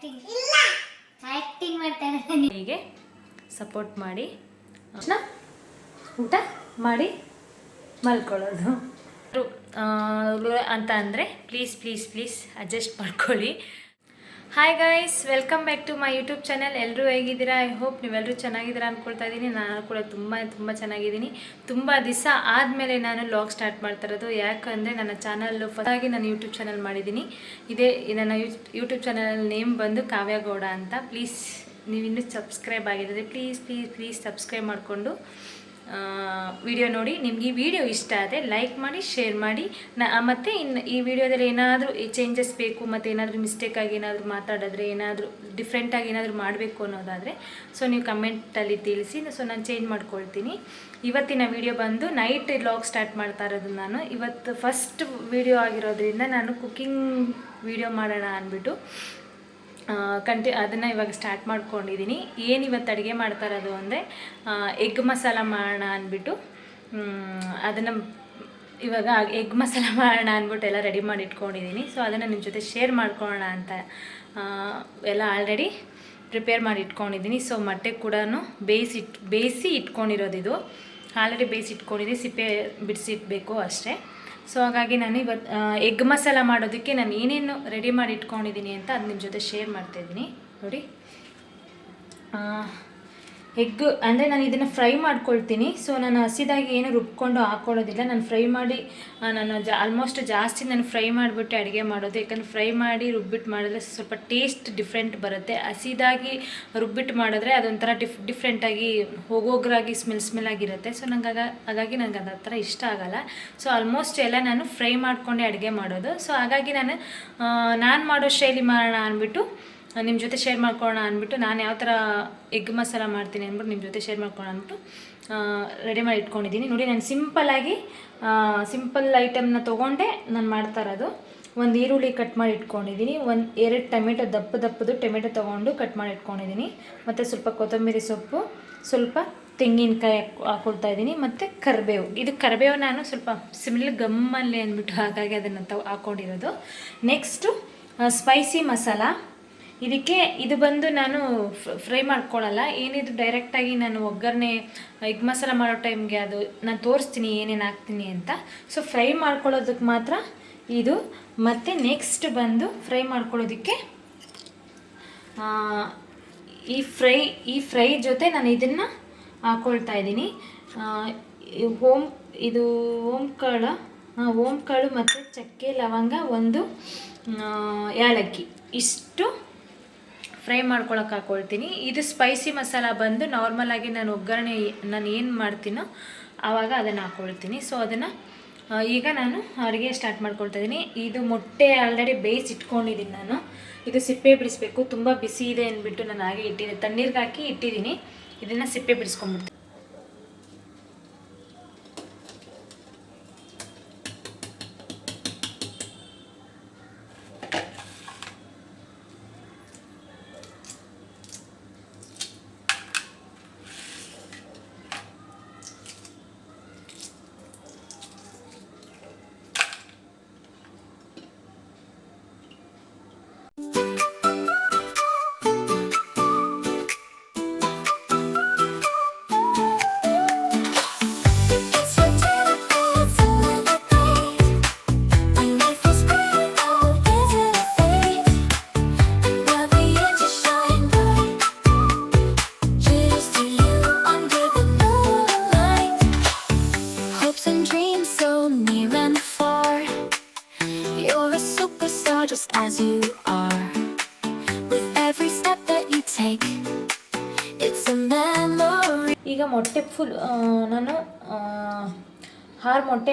Acting acting ಮಾಡ್ತಾನೆ. ಹೀಗೆ support ಮಾಡಿ. ಊಟ ಮಾಡಿ ಮಲ್ಕೊಳ್ಳೋದು. ಅಂತ ಅಂದರೆ ಪ್ಲೀಸ್ ಪ್ಲೀಸ್ ಪ್ಲೀಸ್ ಅಡ್ಜಸ್ಟ್ ಮಾಡ್ಕೊಳ್ಳಿ. Hi guys welcome back to my YouTube channel ಎಲ್ಲರೂ ಹೇಗಿದ್ದೀರಾ? ಐ ಹೋಪ್ ನೀವೆಲ್ಲರೂ ಚೆನ್ನಾಗಿದ್ದೀರಾ ಅಂದ್ಕೊಳ್ತಾ ಇದ್ದೀನಿ. ನಾನು ಕೂಡ ತುಂಬ ತುಂಬ ಚೆನ್ನಾಗಿದ್ದೀನಿ. ತುಂಬ ದಿವಸ ಆದಮೇಲೆ ನಾನು ಲಾಗ್ ಸ್ಟಾರ್ಟ್ ಮಾಡ್ತಾ ಇರೋದು. ಯಾಕಂದರೆ ನನ್ನ ಚಾನಲ್ಲು ಫಸ್ಟಾಗಿ ನಾನು ಯೂಟ್ಯೂಬ್ ಚಾನಲ್ ಮಾಡಿದ್ದೀನಿ. ಇದೇ, ನನ್ನ ಯೂಟ್ಯೂಬ್ ಚಾನಲ್ ನೇಮ್ ಬಂದು ಕಾವ್ಯಗೌಡ ಅಂತ. ಪ್ಲೀಸ್ ನೀವಿನ್ನೂ ಸಬ್ಸ್ಕ್ರೈಬ್ ಆಗಿರೋದೇ ಪ್ಲೀಸ್ ಪ್ಲೀಸ್ ಪ್ಲೀಸ್ ಸಬ್ಸ್ಕ್ರೈಬ್ ಮಾಡಿಕೊಂಡು. ವಿಡಿಯೋ ನೋಡಿ. ನಿಮ್ಗೆ ಈ ವಿಡಿಯೋ ಇಷ್ಟ ಆದರೆ ಲೈಕ್ ಮಾಡಿ ಶೇರ್ ಮಾಡಿ. ನ ಮತ್ತು ಇನ್ನು ಈ ವಿಡಿಯೋದಲ್ಲಿ ಏನಾದರೂ ಚೇಂಜಸ್ ಬೇಕು, ಮತ್ತು ಏನಾದರೂ ಮಿಸ್ಟೇಕಾಗಿ ಏನಾದರೂ ಮಾತಾಡಿದ್ರೆ, ಏನಾದರೂ ಡಿಫ್ರೆಂಟಾಗಿ ಏನಾದರೂ ಮಾಡಬೇಕು ಅನ್ನೋದಾದರೆ ಸೊ ನೀವು ಕಮೆಂಟಲ್ಲಿ ತಿಳಿಸಿ. ಸೊ ನಾನು ಚೇಂಜ್ ಮಾಡ್ಕೊಳ್ತೀನಿ. ಇವತ್ತಿನ ವಿಡಿಯೋ ಬಂದು ನೈಟ್ ಲಾಗ್ ಸ್ಟಾರ್ಟ್ ಮಾಡ್ತಾ ಇರೋದು ನಾನು. ಇವತ್ತು ಫಸ್ಟ್ ವಿಡಿಯೋ ಆಗಿರೋದ್ರಿಂದ ನಾನು ಕುಕ್ಕಿಂಗ್ ವಿಡಿಯೋ ಮಾಡೋಣ ಅಂದ್ಬಿಟ್ಟು ಕಂಟಿ, ಅದನ್ನು ಇವಾಗ ಸ್ಟಾರ್ಟ್ ಮಾಡ್ಕೊಂಡಿದ್ದೀನಿ ಏನು ಇವತ್ತು ಅಡುಗೆ ಮಾಡ್ತಾ ಇರೋದು ಅಂದರೆ ಎಗ್ ಮಸಾಲ ಮಾಡೋಣ ಅಂದ್ಬಿಟ್ಟು ಅದನ್ನು ಇವಾಗ ಎಗ್ ಮಸಾಲ ಮಾಡೋಣ ಅಂದ್ಬಿಟ್ಟು ಎಲ್ಲ ರೆಡಿ ಮಾಡಿ ಇಟ್ಕೊಂಡಿದ್ದೀನಿ ಸೊ ಅದನ್ನು ನಿಮ್ಮ ಜೊತೆ ಶೇರ್ ಮಾಡ್ಕೊಳ್ಳೋಣ ಅಂತ ಎಲ್ಲ ಆಲ್ರೆಡಿ ಪ್ರಿಪೇರ್ ಮಾಡಿ ಇಟ್ಕೊಂಡಿದ್ದೀನಿ ಸೊ ಮೊಟ್ಟೆ ಕೂಡ ಬೇಯಿಸಿ ಇಟ್, ಬೇಯಿಸಿ ಇಟ್ಕೊಂಡಿರೋದು ಇದು. ಆಲ್ರೆಡಿ ಬೇಯಿಸಿ ಇಟ್ಕೊಂಡಿದ್ದೀನಿ ಸಿಪ್ಪೆ ಬಿಡಿಸಿಟ್ಬೇಕು ಅಷ್ಟೇ. ಸೊ ಹಾಗಾಗಿ ನಾನು ಇವತ್ತು ಎಗ್ ಮಸಾಲ ಮಾಡೋದಕ್ಕೆ ನಾನು ಏನೇನು ರೆಡಿ ಮಾಡಿ ಇಟ್ಕೊಂಡಿದ್ದೀನಿ ಅಂತ ಅದು ನಿಮ್ಮ ಜೊತೆ ಶೇರ್ ಮಾಡ್ತಾಯಿದ್ದೀನಿ ನೋಡಿ. ಎಗ್ ಅಂದರೆ ನಾನು ಇದನ್ನು ಫ್ರೈ ಮಾಡ್ಕೊಳ್ತೀನಿ. ಸೊ ನಾನು ಹಸಿದಾಗಿ ಏನು ರುಬ್ಕೊಂಡು ಹಾಕೊಳ್ಳೋದಿಲ್ಲ. ನಾನು ಫ್ರೈ ಮಾಡಿ ನಾನು ಜಾ ಆಲ್ಮೋಸ್ಟ್ ಜಾಸ್ತಿ ನಾನು ಫ್ರೈ ಮಾಡಿಬಿಟ್ಟು ಅಡುಗೆ ಮಾಡೋದು. ಯಾಕಂದ್ರೆ ಫ್ರೈ ಮಾಡಿ ರುಬ್ಬಿಟ್ಟು ಮಾಡಿದ್ರೆ ಸ್ವಲ್ಪ ಟೇಸ್ಟ್ ಡಿಫ್ರೆಂಟ್ ಬರುತ್ತೆ. ಹಸಿದಾಗಿ ರುಬ್ಬಿಟ್ಟು ಮಾಡಿದ್ರೆ ಅದೊಂಥರ ಡಿಫ್ ಡಿಫ್ರೆಂಟಾಗಿ ಹೋಗೋಗ್ರಾಗಿ ಸ್ಮೆಲ್ ಸ್ಮೆಲ್ ಆಗಿರುತ್ತೆ. ಸೊ ನಂಗೆ ಹಾಗಾಗಿ ನನಗೆ ಅದು ಇಷ್ಟ ಆಗಲ್ಲ. ಸೊ ಆಲ್ಮೋಸ್ಟ್ ಎಲ್ಲ ನಾನು ಫ್ರೈ ಮಾಡಿಕೊಂಡೆ ಅಡುಗೆ ಮಾಡೋದು. ಸೊ ಹಾಗಾಗಿ ನಾನು ನಾನು ಮಾಡೋ ಶೈಲಿ ಮಾಡೋಣ ಅಂದ್ಬಿಟ್ಟು ನಿಮ್ಮ ಜೊತೆ ಶೇರ್ ಮಾಡ್ಕೊಳ್ಳೋಣ ಅಂದ್ಬಿಟ್ಟು ನಾನು ಯಾವ ಥರ ಎಗ್ ಮಸಾಲ ಮಾಡ್ತೀನಿ ಅಂದ್ಬಿಟ್ಟು ನಿಮ್ಮ ಜೊತೆ ಶೇರ್ ಮಾಡ್ಕೊಳ್ಳೋಣ ಅಂದ್ಬಿಟ್ಟು ರೆಡಿ ಮಾಡಿ ಇಟ್ಕೊಂಡಿದ್ದೀನಿ. ನೋಡಿ, ನಾನು ಸಿಂಪಲ್ಲಾಗಿ ಸಿಂಪಲ್ ಐಟಮ್ನ ತೊಗೊಂಡೆ, ನಾನು ಮಾಡ್ತಾ ಇರೋದು. ಒಂದು ಈರುಳ್ಳಿ ಕಟ್ ಮಾಡಿ ಇಟ್ಕೊಂಡಿದ್ದೀನಿ. ಒಂದು, ಎರಡು ಟೊಮೆಟೊ, ದಪ್ಪ ದಪ್ಪದು ಟೊಮೆಟೊ ತೊಗೊಂಡು ಕಟ್ ಮಾಡಿ ಇಟ್ಕೊಂಡಿದ್ದೀನಿ. ಮತ್ತು ಸ್ವಲ್ಪ ಕೊತ್ತಂಬರಿ ಸೊಪ್ಪು, ಸ್ವಲ್ಪ ತೆಂಗಿನಕಾಯಿ ಹಾಕ್- ಹಾಕೊಳ್ತಾ ಇದ್ದೀನಿ. ಮತ್ತು ಕರಿಬೇವು. ಇದು ಕರಿಬೇವು ನಾನು ಸ್ವಲ್ಪ ಸಿಮಿಲ್ ಗಮ್ಮಲ್ಲಿ ಅಂದ್ಬಿಟ್ಟು ಹಾಗಾಗಿ ಅದನ್ನು ತ ಹಾಕ್ಕೊಂಡಿರೋದು ನೆಕ್ಸ್ಟು ಸ್ಪೈಸಿ ಮಸಾಲ ಇದಕ್ಕೆ ಇದು ಬಂದು ನಾನು ಫ್ರೈ ಮಾಡ್ಕೊಳ್ಳಲ್ಲ ಏನಿದು ಡೈರೆಕ್ಟಾಗಿ ನಾನು ಒಗ್ಗರಣೆ ಎಗ್ ಮಸಾಲ ಮಾಡೋ ಟೈಮ್ಗೆ ಅದು ನಾನು ತೋರಿಸ್ತೀನಿ ಏನೇನು ಹಾಕ್ತೀನಿ ಅಂತ. ಸೊ ಫ್ರೈ ಮಾಡ್ಕೊಳ್ಳೋದಕ್ಕೆ ಮಾತ್ರ ಇದು. ಮತ್ತು ನೆಕ್ಸ್ಟ್ ಬಂದು ಫ್ರೈ ಮಾಡ್ಕೊಳ್ಳೋದಕ್ಕೆ ಈ ಫ್ರೈ ಈ ಫ್ರೈ ಜೊತೆ ನಾನು ಇದನ್ನು ಹಾಕ್ಕೊಳ್ತಾ ಇದ್ದೀನಿ. ಓಮ್ ಇದು ಓಂ ಕಾಳು ಆ, ಓಂ ಕಾಳು ಮತ್ತು ಚಕ್ಕೆ ಲವಂಗ ಒಂದು ಏಲಕ್ಕಿ ಇಷ್ಟು ಫ್ರೈ ಮಾಡ್ಕೊಳಕ್ಕೆ ಹಾಕ್ಕೊಳ್ತೀನಿ ಇದು ಸ್ಪೈಸಿ ಮಸಾಲ ಬಂದು ನಾರ್ಮಲಾಗಿ ನಾನು ಒಗ್ಗರಣೆ ನಾನು ಏನು ಮಾಡ್ತೀನೋ ಆವಾಗ ಅದನ್ನು ಹಾಕ್ಕೊಳ್ತೀನಿ ಸೊ ಅದನ್ನು ಈಗ ನಾನು ಅಡುಗೆ ಸ್ಟಾರ್ಟ್ ಮಾಡ್ಕೊಳ್ತಾ ಇದ್ದೀನಿ ಇದು ಮೊಟ್ಟೆ ಆಲ್ರೆಡಿ ಬೇಯಿಸಿ ಇಟ್ಕೊಂಡಿದ್ದೀನಿ ನಾನು. ಇದು ಸಿಪ್ಪೆ ಬಿಡಿಸ್ಬೇಕು. ತುಂಬ ಬಿಸಿ ಇದೆ ಅಂದ್ಬಿಟ್ಟು ನಾನು ಹಾಗೆ ಇಟ್ಟಿದ್ದೀನಿ ತಣ್ಣೀರಿಗೆ ಹಾಕಿ ಇಟ್ಟಿದ್ದೀನಿ ಇದನ್ನು ಸಿಪ್ಪೆ ಬಿಡಿಸ್ಕೊಂಡ್ಬಿಡ್ತೀನಿ.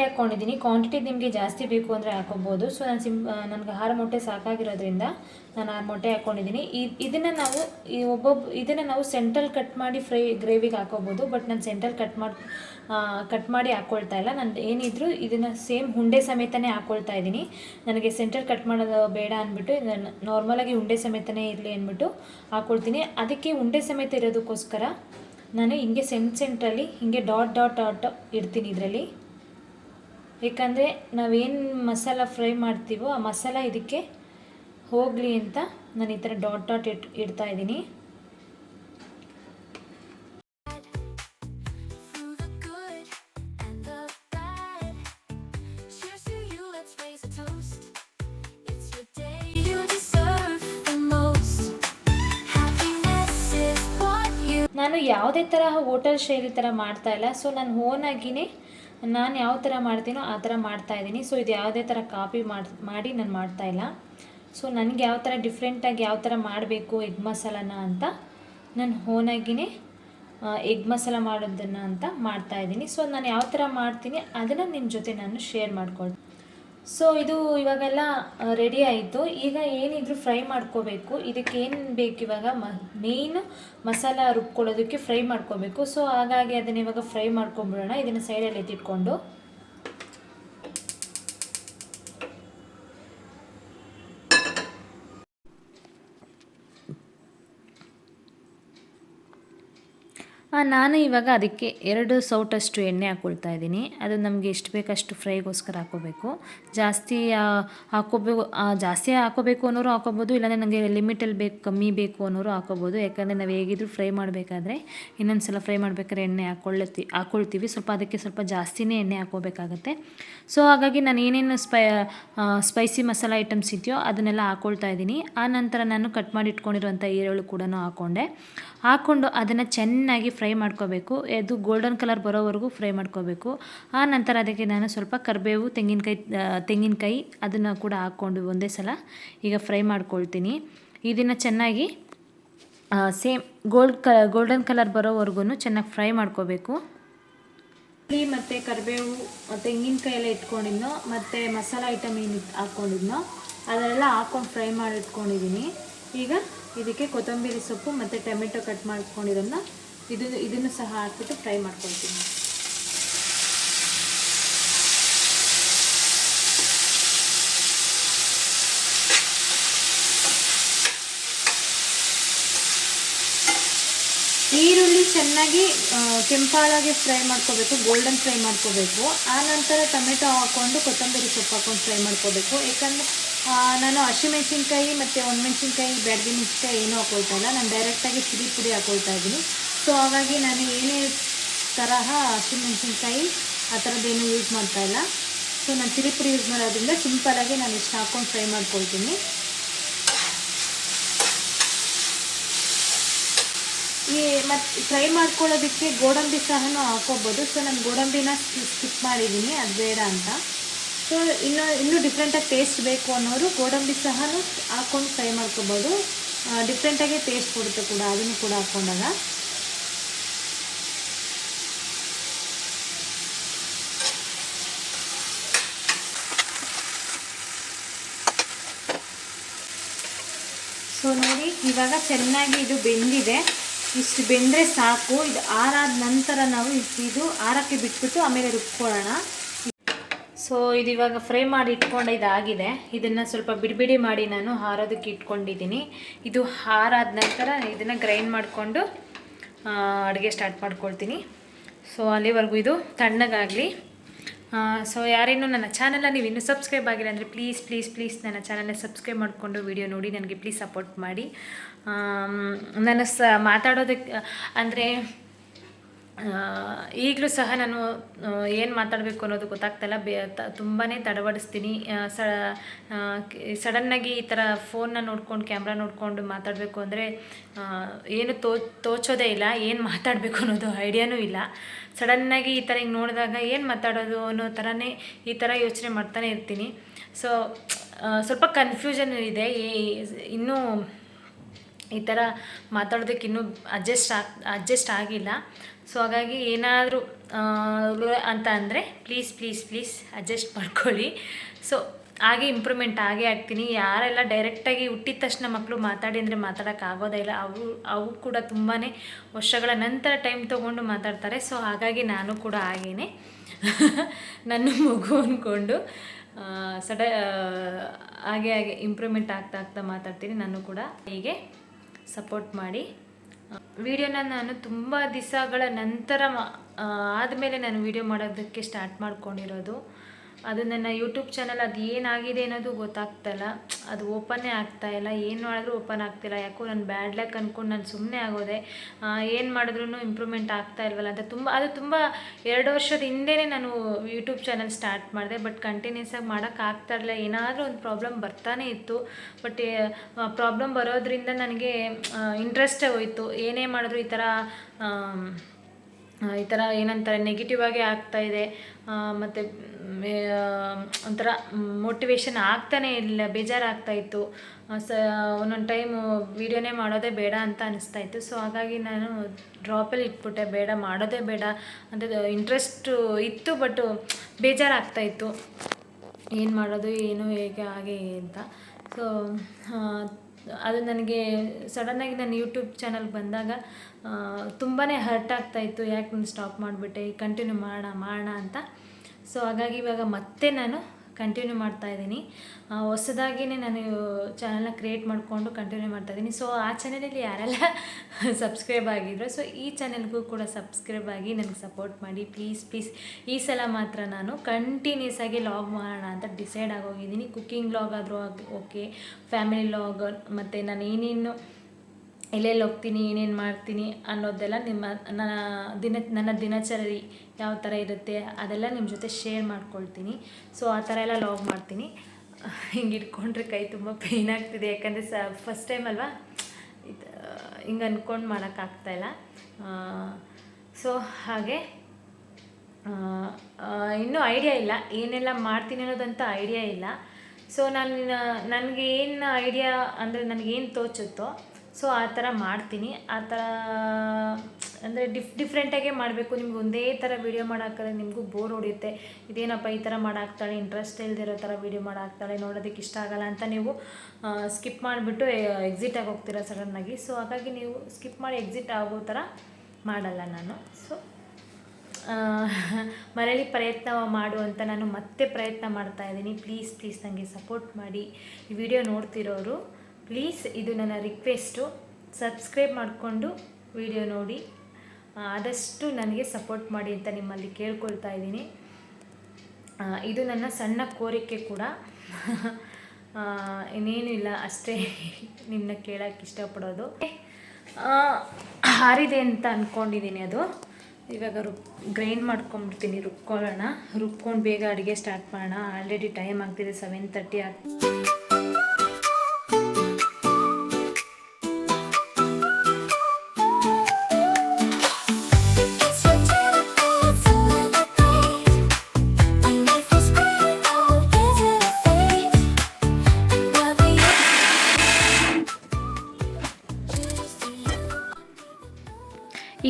ಹಾಕ್ಕೊಂಡಿದ್ದೀನಿ ಕ್ವಾಂಟಿಟಿ ನಿಮಗೆ ಜಾಸ್ತಿ ಬೇಕು ಅಂದರೆ ಹಾಕೋಬೋದು. ಸೊ ನಾನು ಸಿಂ ನನಗೆ ಆರು ಮೊಟ್ಟೆ ಸಾಕಾಗಿರೋದ್ರಿಂದ ನಾನು ಆರು ಮೊಟ್ಟೆ ಹಾಕ್ಕೊಂಡಿದ್ದೀನಿ ಇದನ್ನು ನಾವು, ಈ ಒಬ್ಬೊಬ್ಬ ಇದನ್ನು ನಾವು ಸೆಂಟ್ರಲ್ ಕಟ್ ಮಾಡಿ ಫ್ರೈ ಗ್ರೇವಿಗೆ ಹಾಕೋಬೋದು. ಬಟ್ ನಾನು ಸೆಂಟ್ರಲ್ ಕಟ್ ಮಾಡಿ ಕಟ್ ಮಾಡಿ ಹಾಕ್ಕೊಳ್ತಾ ಇಲ್ಲ. ನಾನು ಏನಿದ್ರು ಇದನ್ನು ಸೇಮ್ ಹುಂಡೆ ಸಮೇತನೇ ಹಾಕ್ಕೊಳ್ತಾ ಇದ್ದೀನಿ. ನನಗೆ ಸೆಂಟ್ರಲ್ ಕಟ್ ಮಾಡೋದು ಬೇಡ ಅಂದ್ಬಿಟ್ಟು, ಇದನ್ನು ನಾರ್ಮಲಾಗಿ ಉಂಡೆ ಸಮೇತನೇ ಇರಲಿ ಅಂದ್ಬಿಟ್ಟು ಹಾಕ್ಕೊಳ್ತೀನಿ ಅದಕ್ಕೆ ಉಂಡೆ ಸಮೇತ ಇರೋದಕ್ಕೋಸ್ಕರ ನಾನು ಹಿಂಗೆ ಸೆಂಟ್ ಸೆಂಟ್ರಲ್ಲಿ ಹಿಂಗೆ ಡಾಟ್ ಡಾಟ್ ಡಾಟ್ ಇಡ್ತೀನಿ ಇದರಲ್ಲಿ. ಏಕೆಂದರೆ ನಾವೇನು ಮಸಾಲ ಫ್ರೈ ಮಾಡ್ತೀವೋ ಆ ಮಸಾಲ ಇದಕ್ಕೆ ಹೋಗಲಿ ಅಂತ ನಾನು ಈ ಥರ ಡಾಟ್ ಡಾಟ್ ಇಟ್, ಇಡ್ತಾ ಇದ್ದೀನಿ. ನಾನು ಯಾವುದೇ ತರಹ ಹೋಟೆಲ್ ಶೈಲಿ ಥರ ಮಾಡ್ತಾ ಇಲ್ಲ. ಸೊ ನಾನು ಹೋನಾಗಿನೇ ನಾನು ಯಾವ ಥರ ಮಾಡ್ತೀನೋ ಆ ಥರ ಮಾಡ್ತಾ ಇದ್ದೀನಿ. ಸೊ ಇದು ಯಾವುದೇ ಥರ ಕಾಪಿ ಮಾಡಿ ನಾನು ಮಾಡ್ತಾ ಇಲ್ಲ. ಸೊ ನನಗೆ ಯಾವ ಥರ ಡಿಫ್ರೆಂಟಾಗಿ ಯಾವ ಥರ ಮಾಡಬೇಕು ಎಗ್ ಮಸಾಲನ ಅಂತ ನಾನು ಹೋನಾಗಿನೇ ಎಗ್ ಮಸಾಲ ಮಾಡೋದನ್ನು ಅಂತ ಮಾಡ್ತಾ ಇದ್ದೀನಿ. ಸೊ ನಾನು ಯಾವ ಥರ ಮಾಡ್ತೀನಿ ಅದನ್ನು ನಿಮ್ಮ ಜೊತೆ ನಾನು ಶೇರ್ ಮಾಡ್ಕೊಳ್ತೀನಿ. ಸೊ ಇದು ಇವಾಗೆಲ್ಲ ರೆಡಿ ಆಯಿತು. ಈಗ ಏನಿದ್ರು ಫ್ರೈ ಮಾಡ್ಕೋಬೇಕು. ಇದಕ್ಕೆ ಏನು ಬೇಕು ಇವಾಗ? ಮ ಮೇಯ್ನ್ ಮಸಾಲ ರುಬ್ಕೊಳ್ಳೋದಕ್ಕೆ ಫ್ರೈ ಮಾಡ್ಕೋಬೇಕು. ಸೊ ಹಾಗಾಗಿ ಅದನ್ನ ಇವಾಗ ಫ್ರೈ ಮಾಡ್ಕೊಂಬಿಡೋಣ ಇದನ್ನು ಸೈಡಲ್ಲಿ ಎತ್ತಿಟ್ಕೊಂಡು. ನಾನು ಇವಾಗ ಅದಕ್ಕೆ ಎರಡು ಸೌಟಷ್ಟು ಎಣ್ಣೆ ಹಾಕ್ಕೊಳ್ತಾ ಇದ್ದೀನಿ. ಅದು ನಮಗೆ ಎಷ್ಟು ಬೇಕಷ್ಟು ಫ್ರೈಗೋಸ್ಕರ ಹಾಕೋಬೇಕು. ಜಾಸ್ತಿ ಹಾಕೋಬೇಕು ಜಾಸ್ತಿ ಹಾಕೋಬೇಕು ಅನ್ನೋರು ಹಾಕೋಬೋದು, ಇಲ್ಲಾಂದರೆ ನನಗೆ ಲಿಮಿಟಲ್ಲಿ ಬೇಕು, ಕಮ್ಮಿ ಬೇಕು ಅನ್ನೋರು ಹಾಕೋಬೋದು. ಯಾಕಂದರೆ ನಾವು ಹೇಗಿದ್ರು ಫ್ರೈ ಮಾಡಬೇಕಾದ್ರೆ ಇನ್ನೊಂದು ಸಲ ಫ್ರೈ ಮಾಡಬೇಕಾದ್ರೆ ಎಣ್ಣೆ ಹಾಕ್ಕೊಳ್ಳತ್ತಿ ಹಾಕ್ಕೊಳ್ತೀವಿ ಸ್ವಲ್ಪ ಅದಕ್ಕೆ ಸ್ವಲ್ಪ ಜಾಸ್ತಿನೇ ಎಣ್ಣೆ ಹಾಕೋಬೇಕಾಗತ್ತೆ. ಸೊ, ಹಾಗಾಗಿ ನಾನು ಏನೇನು ಸ್ಪೈ ಸ್ಪೈಸಿ ಮಸಾಲ ಐಟಮ್ಸ್ ಇದೆಯೋ ಅದನ್ನೆಲ್ಲ ಹಾಕ್ಕೊಳ್ತಾ ಇದ್ದೀನಿ. ಆ ನಂತರ ನಾನು ಕಟ್ ಮಾಡಿ ಇಟ್ಕೊಂಡಿರುವಂಥ ಈರುಳ್ಳಿ ಕೂಡ ಹಾಕ್ಕೊಂಡೆ ಹಾಕ್ಕೊಂಡು ಅದನ್ನು ಚೆನ್ನಾಗಿ ಫ್ರೈ ಮಾಡ್ಕೋಬೇಕು. ಅದು ಗೋಲ್ಡನ್ ಕಲರ್ ಬರೋವರೆಗೂ ಫ್ರೈ ಮಾಡ್ಕೋಬೇಕು. ಆ ನಂತರ ಅದಕ್ಕೆ ನಾನು ಸ್ವಲ್ಪ ಕರಿಬೇವು, ತೆಂಗಿನಕಾಯಿ ತೆಂಗಿನಕಾಯಿ ಅದನ್ನು ಕೂಡ ಹಾಕ್ಕೊಂಡು ಒಂದೇ ಸಲ ಈಗ ಫ್ರೈ ಮಾಡ್ಕೊಳ್ತೀನಿ. ಇದನ್ನು ಚೆನ್ನಾಗಿ ಸೇಮ್ ಗೋಲ್ಡ್ ಕ ಗೋಲ್ಡನ್ ಕಲರ್ ಬರೋವರೆಗೂ ಚೆನ್ನಾಗಿ ಫ್ರೈ ಮಾಡ್ಕೋಬೇಕು. ಹುಳಿ ಮತ್ತು ಕರಿಬೇವು, ತೆಂಗಿನಕಾಯಿ ಎಲ್ಲ ಇಟ್ಕೊಂಡಿದ್ನೋ, ಮತ್ತು ಮಸಾಲ ಐಟಮ್ ಏನು ಹಾಕ್ಕೊಂಡಿದ್ನೋ, ಅದನ್ನೆಲ್ಲ ಹಾಕ್ಕೊಂಡು ಫ್ರೈ ಮಾಡಿ ಇಟ್ಕೊಂಡಿದ್ದೀನಿ ಈಗ ಇದಕ್ಕೆ ಕೊತ್ತಂಬರಿ ಸೊಪ್ಪು ಮತ್ತು ಟೊಮೆಟೊ ಕಟ್ ಮಾಡ್ಕೊಂಡಿರೋದನ್ನ ಇದು ಇದನ್ನು ಸಹ ಹಾಕ್ಬಿಟ್ಟು ಫ್ರೈ ಮಾಡ್ಕೊಳ್ತೀನಿ. ಈರುಳ್ಳಿ ಚೆನ್ನಾಗಿ ಕೆಂಪಾಳಾಗಿ ಫ್ರೈ ಮಾಡ್ಕೋಬೇಕು, ಗೋಲ್ಡನ್ ಫ್ರೈ ಮಾಡ್ಕೋಬೇಕು. ಆ ನಂತರ ಟೊಮೆಟೊ ಹಾಕ್ಕೊಂಡು ಕೊತ್ತಂಬರಿ ಸೊಪ್ಪು ಹಾಕ್ಕೊಂಡು ಫ್ರೈ ಮಾಡ್ಕೋಬೇಕು. ಯಾಕಂದರೆ ನಾನು ಹಸಿಮೆಣ್ಸಿನ್ಕಾಯಿ ಮತ್ತು ಒಣಮೆಣ್ಸಿನ್ಕಾಯಿ ಬ್ಯಾಡಗಿ ಮೆಣಸಿನ್ಕಾಯಿ ಏನೂ ಹಾಕೊಳ್ತಾ ಇಲ್ಲ. ನಾನು ಡೈರೆಕ್ಟಾಗಿ ಸಿರಿ ಪುಡಿ ಹಾಕೊಳ್ತಾ ಇದ್ದೀನಿ. ಸೊ ಹಾಗಾಗಿ ನಾನು ಏನೇ ತರಹ ಹಸಿಮೆಣ್ಸಿನ್ಕಾಯಿ ಆ ಥರದ್ದೇನು ಯೂಸ್ ಮಾಡ್ತಾ ಇಲ್ಲ. ಸೊ ನಾನು ಚಿರಿಪುರಿ ಯೂಸ್ ಮಾಡೋದ್ರಿಂದ ಸಿಂಪಲಾಗಿ ನಾನು ಇಷ್ಟು ಹಾಕ್ಕೊಂಡು ಫ್ರೈ ಮಾಡ್ಕೊಳ್ತೀನಿ. ಈ ಮತ್ತು ಫ್ರೈ ಮಾಡ್ಕೊಳ್ಳೋದಕ್ಕೆ ಗೋಡಂಬಿ ಸಹ ಹಾಕೋಬೋದು ಸೊ ನಾನು ಗೋಡಂಬಿನ ಸ್ಕಿಪ್ ಮಾಡಿದ್ದೀನಿ. ಅದು ಬೇಡ ಅಂತ. ಸೊ ಇನ್ನು, ಇನ್ನೂ ಡಿಫ್ರೆಂಟಾಗಿ ಟೇಸ್ಟ್ ಬೇಕು ಅನ್ನೋರು ಗೋಡಂಬಿ ಸಹ ಹಾಕ್ಕೊಂಡು ಫ್ರೈ ಮಾಡ್ಕೋಬೋದು. ಡಿಫ್ರೆಂಟಾಗಿ ಟೇಸ್ಟ್ ಕೊಡುತ್ತೆ ಕೂಡ. ಅದನ್ನು ಕೂಡ ಹಾಕ್ಕೊಂಡಾಗ. ಸೊ ನೋಡಿ, ಇವಾಗ ಚೆನ್ನಾಗಿ ಇದು ಬೆಂದಿದೆ. ಇಷ್ಟು ಬೆಂದರೆ ಸಾಕು. ಇದು ಆರಾದ ನಂತರ ನಾವು ಇದ್- ಆರಕ್ಕೆ ಬಿಟ್ಬಿಟ್ಟು ಆಮೇಲೆ ರುಬ್ಕೊಳ್ಳೋಣ. ಸೊ ಇದು ಇವಾಗ ಫ್ರೈ ಮಾಡಿ ಇಟ್ಕೊಂಡು ಇದಾಗಿದೆ. ಇದನ್ನು ಸ್ವಲ್ಪ ಬಿಡಿಬಿಡಿ ಮಾಡಿ ನಾನು ಹಾರೋದಕ್ಕೆ ಇಟ್ಕೊಂಡಿದ್ದೀನಿ. ಇದು ಹಾರಾದ ನಂತರ ಇದನ್ನು ಗ್ರೈಂಡ್ ಮಾಡಿಕೊಂಡು ಅಡುಗೆ ಸ್ಟಾರ್ಟ್ ಮಾಡ್ಕೊಳ್ತೀನಿ. ಸೊ ಅಲ್ಲಿವರೆಗೂ ಇದು ತಣ್ಣಗಾಗಲಿ. ಸೊ ಯಾರೇನು ನನ್ನ ಚಾನಲ್ನ ನೀವು ಇನ್ನೂ ಸಬ್ಸ್ಕ್ರೈಬ್ ಆಗಿಲ್ಲ ಅಂದರೆ ಪ್ಲೀಸ್ ಪ್ಲೀಸ್ ಪ್ಲೀಸ್ ನನ್ನ ಚಾನಲ್ನ ಸಬ್ಸ್ಕ್ರೈಬ್ ಮಾಡಿಕೊಂಡು ವಿಡಿಯೋ ನೋಡಿ, ನನಗೆ ಪ್ಲೀಸ್ ಸಪೋರ್ಟ್ ಮಾಡಿ. ನನ್ನ ನಾನು ಸ ಮಾತಾಡೋದಕ್ಕೆ ಅಂದರೆ ಈಗಲೂ ಸಹ ನಾನು ಏನು ಮಾತಾಡಬೇಕು ಅನ್ನೋದು ಗೊತ್ತಾಗ್ತಾಯಿಲ್ಲ ಬೇ ತುಂಬಾ ತಡಬಡಿಸ್ತೀನಿ ಆ, ಸ ಸಡನ್ನಾಗಿ ಈ ಥರ ಫೋನ್ನ ನೋಡ್ಕೊಂಡು ಕ್ಯಾಮ್ರಾ ನೋಡಿಕೊಂಡು ಮಾತಾಡಬೇಕು ಅಂದರೆ ಏನು ತೋ ತೋಚೋದೇ ಇಲ್ಲ ಏನು ಮಾತಾಡಬೇಕು ಅನ್ನೋದು ಐಡಿಯಾನೂ ಇಲ್ಲ. ಸಡನ್ನಾಗಿ ಈ ಥರ ಹಿಂಗೆ ನೋಡಿದಾಗ ಏನು ಮಾತಾಡೋದು ಅನ್ನೋ ಥರನೇ ಈ ಥರ ಯೋಚನೆ ಮಾಡ್ತಾನೆ ಇರ್ತೀನಿ. ಸೊ ಸ್ವಲ್ಪ ಕನ್ಫ್ಯೂಷನ್ ಇದೆ. ಇನ್ನೂ ಈ ಥರ ಮಾತಾಡೋದಕ್ಕೆ ಇನ್ನೂ ಅಡ್ಜಸ್ಟ್ ಆಗಿ ಅಡ್ಜಸ್ಟ್ ಆಗಿಲ್ಲ. ಸೊ ಹಾಗಾಗಿ ಏನಾದರೂ ಅಂತ ಅಂದರೆ ಪ್ಲೀಸ್ ಪ್ಲೀಸ್ ಪ್ಲೀಸ್ ಅಡ್ಜಸ್ಟ್ ಮಾಡ್ಕೊಳ್ಳಿ. ಸೊ ಹಾಗೆ ಇಂಪ್ರೂವ್ಮೆಂಟ್ ಆಗೇ ಆಗ್ತೀನಿ. ಯಾರೆಲ್ಲ ಡೈರೆಕ್ಟಾಗಿ ಹುಟ್ಟಿದ ತಕ್ಷಣ ಮಕ್ಕಳು ಮಾತಾಡಿ ಅಂದರೆ ಮಾತಾಡೋಕ್ಕಾಗೋದೇ ಇಲ್ಲ. ಅವು ಅವು ಕೂಡ ತುಂಬಾ ವರ್ಷಗಳ ನಂತರ ಟೈಮ್ ತೊಗೊಂಡು ಮಾತಾಡ್ತಾರೆ. ಸೊ ಹಾಗಾಗಿ ನಾನು ಕೂಡ ಹಾಗೇ ನನ್ನ ಮಗು ಅಂದ್ಕೊಂಡು ಸಡ ಹಾಗೆ ಹಾಗೆ ಇಂಪ್ರೂವ್ಮೆಂಟ್ ಆಗ್ತಾ ಆಗ್ತಾ ಮಾತಾಡ್ತೀನಿ. ನಾನು ಕೂಡ ಹೀಗೆ ಸಪೋರ್ಟ್ ಮಾಡಿ. ವಿಡಿಯೋನ ನಾನು ತುಂಬ ದಿವಸಗಳ ನಂತರ ಆದಮೇಲೆ ನಾನು ವಿಡಿಯೋ ಮಾಡೋದಕ್ಕೆ ಸ್ಟಾರ್ಟ್ ಮಾಡ್ಕೊಂಡಿರೋದು. ಅದು ನನ್ನ ಯೂಟ್ಯೂಬ್ ಚಾನಲ್ ಅದು ಏನಾಗಿದೆ ಅನ್ನೋದು ಗೊತ್ತಾಗ್ತಾಯಿಲ್ಲ ಅದು ಓಪನ್ನೇ ಆಗ್ತಾ ಇಲ್ಲ. ಏನು ಮಾಡಿದ್ರೂ ಓಪನ್ ಆಗ್ತಿಲ್ಲ. ಯಾಕೋ ನಾನು ಬ್ಯಾಡ್ ಲ್ಯಾಕ್ ಅಂದ್ಕೊಂಡು ನಾನು ಸುಮ್ಮನೆ ಆಗೋದೆ. ಏನು ಮಾಡಿದ್ರೂ ಇಂಪ್ರೂವ್ಮೆಂಟ್ ಆಗ್ತಾ ಇಲ್ವಲ್ಲ ಅಂತ ತುಂಬ, ಅದು ತುಂಬ ಎರಡು ವರ್ಷದ ಹಿಂದೆನೇ ನಾನು ಯೂಟ್ಯೂಬ್ ಚಾನಲ್ ಸ್ಟಾರ್ಟ್ ಮಾಡಿದೆ. ಬಟ್ ಕಂಟಿನ್ಯೂಸ್ ಆಗಿ ಮಾಡೋಕ್ಕೆ ಆಗ್ತಾ ಇರಲಿಲ್ಲ. ಏನಾದರೂ ಒಂದು ಪ್ರಾಬ್ಲಮ್ ಬರ್ತಾನೆ ಇತ್ತು. ಬಟ್ ಪ್ರಾಬ್ಲಮ್ ಬರೋದ್ರಿಂದ ನನಗೆ ಇಂಟ್ರೆಸ್ಟೇ ಹೋಯಿತು. ಏನೇ ಮಾಡಿದ್ರು ಈ ಥರ ಈ ಥರ ಏನಂತಾರೆ ನೆಗೆಟಿವ್ ಆಗಿ ಆಗ್ತಾ ಇದೆ. ಮತ್ತು ಒಂಥರ ಮೋಟಿವೇಶನ್ ಆಗ್ತಾನೇ ಇಲ್ಲ ಬೇಜಾರಾಗ್ತಾ ಇತ್ತು. ಆ, ಸ ಒಂದೊಂದು ಟೈಮು ವೀಡಿಯೋನೇ ಮಾಡೋದೇ ಬೇಡ ಅಂತ ಅನಿಸ್ತಾ ಇತ್ತು. ಸೊ ಹಾಗಾಗಿ ನಾನು ಡ್ರಾಪಲ್ಲಿ ಇಟ್ಬಿಟ್ಟೆ ಬೇಡ ಮಾಡೋದೇ ಬೇಡ. ಅಂತ ಇಂಟ್ರೆಸ್ಟು ಇತ್ತು ಬಟ್ ಬೇಜಾರಾಗ್ತಾ ಇತ್ತು. ಏನು ಮಾಡೋದು ಏನು ಹೇಗೆ ಹಾಗೆ ಅಂತ. ಸೊ ಅದು ನನಗೆ ಸಡನ್ನಾಗಿ ನಾನು ಯೂಟ್ಯೂಬ್ ಚಾನಲ್ ಬಂದಾಗ ತುಂಬಾ ಹರ್ಟ್ ಆಗ್ತಾ ಇತ್ತು. ಯಾಕೆ ನಾನು ಸ್ಟಾಪ್ ಮಾಡಿಬಿಟ್ಟೆ? ಕಂಟಿನ್ಯೂ ಮಾಡೋಣ ಮಾಡೋಣ ಅಂತ. ಸೊ ಹಾಗಾಗಿ ಇವಾಗ ಮತ್ತೆ ನಾನು ಕಂಟಿನ್ಯೂ ಮಾಡ್ತಾ ಇದ್ದೀನಿ. ಹೊಸದಾಗಿಯೇ ನಾನು ಚಾನಲ್ನ ಕ್ರಿಯೇಟ್ ಮಾಡಿಕೊಂಡು ಕಂಟಿನ್ಯೂ ಮಾಡ್ತಾ ಇದ್ದೀನಿ. ಸೊ ಆ ಚಾನಲಲ್ಲಿ ಯಾರೆಲ್ಲ ಸಬ್ಸ್ಕ್ರೈಬ್ ಆಗಿದ್ರು ಸೊ ಈ ಚಾನಲ್ಗೂ ಕೂಡ ಸಬ್ಸ್ಕ್ರೈಬ್ ಆಗಿ ನನಗೆ ಸಪೋರ್ಟ್ ಮಾಡಿ. ಪ್ಲೀಸ್ ಪ್ಲೀಸ್ ಈ ಸಲ ಮಾತ್ರ ನಾನು ಕಂಟಿನ್ಯೂಸ್ ಆಗಿ ಲಾಗ್ ಮಾಡೋಣ ಅಂತ ಡಿಸೈಡ್ ಆಗೋಗಿದ್ದೀನಿ. ಕುಕ್ಕಿಂಗ್ ಲಾಗ್ ಆದರೂ ಓಕೆ ಫ್ಯಾಮಿಲಿ ಲಾಗ್ ಮತ್ತು ನಾನು ಏನೇನು ಎಲ್ಲೆಲ್ಲಿ ಹೋಗ್ತೀನಿ, ಏನೇನು ಮಾಡ್ತೀನಿ ಅನ್ನೋದೆಲ್ಲ ನಿಮ್ಮ, ನನ್ನ ದಿನ, ನನ್ನ ದಿನಚರಿ ಯಾವ ಥರ ಇರುತ್ತೆ ಅದೆಲ್ಲ ನಿಮ್ಮ ಜೊತೆ ಶೇರ್ ಮಾಡ್ಕೊಳ್ತೀನಿ. ಸೊ ಆ ಥರ ಎಲ್ಲ ಲಾಗ್ ಮಾಡ್ತೀನಿ. ಹಿಂಗೆ ಇಟ್ಕೊಂಡ್ರೆ ಕೈ ತುಂಬ ಪೇಯ್ನ್ ಆಗ್ತಿದೆ. ಯಾಕಂದರೆ ಸ ಫಸ್ಟ್ ಟೈಮ್ ಅಲ್ವಾ? ಇದು, ಹಿಂಗೆ ಅಂದ್ಕೊಂಡು ಮಾಡೋಕ್ಕಾಗ್ತಾಯಿಲ್ಲ ಸೊ ಹಾಗೆ ಇನ್ನೂ ಐಡಿಯಾ ಇಲ್ಲ. ಏನೆಲ್ಲ ಮಾಡ್ತೀನಿ ಅನ್ನೋದಂತ ಐಡಿಯಾ ಇಲ್ಲ. ಸೊ ನಾನು, ನನಗೆ ಏನು ಐಡಿಯಾ ಅಂದರೆ ನನಗೇನು ತೋಚುತ್ತೋ ಸೊ ಆ ಥರ ಮಾಡ್ತೀನಿ. ಆ ಥರ, ಅಂದರೆ ಡಿಫ್ ಡಿಫ್ರೆಂಟಾಗೇ ಮಾಡಬೇಕು. ನಿಮ್ಗೆ ಒಂದೇ ಥರ ವೀಡಿಯೋ ಮಾಡೋಕ್ಕಾದ್ರೆ ನಿಮಗೂ ಬೋರ್ ಹೊಡೆಯುತ್ತೆ. ಇದೇನಪ್ಪ ಈ ಥರ ಮಾಡಾಕ್ತಾಳೆ ಇಂಟ್ರೆಸ್ಟ್ ಇಲ್ದಿರೋ ಥರ ವೀಡಿಯೋ ಮಾಡಾಕ್ತಾಳೆ, ನೋಡೋದಕ್ಕೆ ಇಷ್ಟ ಆಗಲ್ಲ ಅಂತ ನೀವು ಸ್ಕಿಪ್ ಮಾಡಿಬಿಟ್ಟು ಎಕ್ಸಿಟ್ ಆಗಿ ಹೋಗ್ತೀರಾ ಸಡನ್ನಾಗಿ ಸೊ ಹಾಗಾಗಿ ನೀವು ಸ್ಕಿಪ್ ಮಾಡಿ ಎಕ್ಸಿಟ್ ಆಗೋ ಥರ ಮಾಡಲ್ಲ ನಾನು. ಸೊ ಮನೇಲಿ ಪ್ರಯತ್ನ ಮಾಡು ಅಂತ ನಾನು ಮತ್ತೆ ಪ್ರಯತ್ನ ಮಾಡ್ತಾ ಇದ್ದೀನಿ. ಪ್ಲೀಸ್ ಪ್ಲೀಸ್ ನನಗೆ ಸಪೋರ್ಟ್ ಮಾಡಿ. ಈ ವಿಡಿಯೋ ನೋಡ್ತಿರೋರು ಪ್ಲೀಸ್ ಇದು ನನ್ನ ರಿಕ್ವೆಸ್ಟು. ಸಬ್ಸ್ಕ್ರೈಬ್ ಮಾಡಿಕೊಂಡು ವಿಡಿಯೋ ನೋಡಿ. ಆದಷ್ಟು ನನಗೆ ಸಪೋರ್ಟ್ ಮಾಡಿ ಅಂತ ನಿಮ್ಮಲ್ಲಿ ಕೇಳ್ಕೊಳ್ತಾ ಇದ್ದೀನಿ. ಇದು ನನ್ನ ಸಣ್ಣ ಕೋರಿಕೆ ಕೂಡ. ಇನ್ನೇನು ಇಲ್ಲ, ಅಷ್ಟೇ ನಿಮ್ಮನ್ನ ಕೇಳೋಕ್ಕೆ ಇಷ್ಟಪಡೋದು. ಹಾರಿದೆ ಅಂತ ಅಂದ್ಕೊಂಡಿದ್ದೀನಿ ಅದು. ಇವಾಗ ರುಬ್ ಗ್ರೈಂಡ್ ಮಾಡ್ಕೊಂಬಿಡ್ತೀನಿ, ರುಬ್ಕೊಳ್ಳೋಣ. ರುಬ್ಕೊಂಡು ಬೇಗ ಅಡುಗೆ ಸ್ಟಾರ್ಟ್ ಮಾಡೋಣ. ಆಲ್ರೆಡಿ ಟೈಮ್ ಆಗ್ತಿದೆ ಸೆವೆನ್ ತರ್ಟಿ ಆಗ್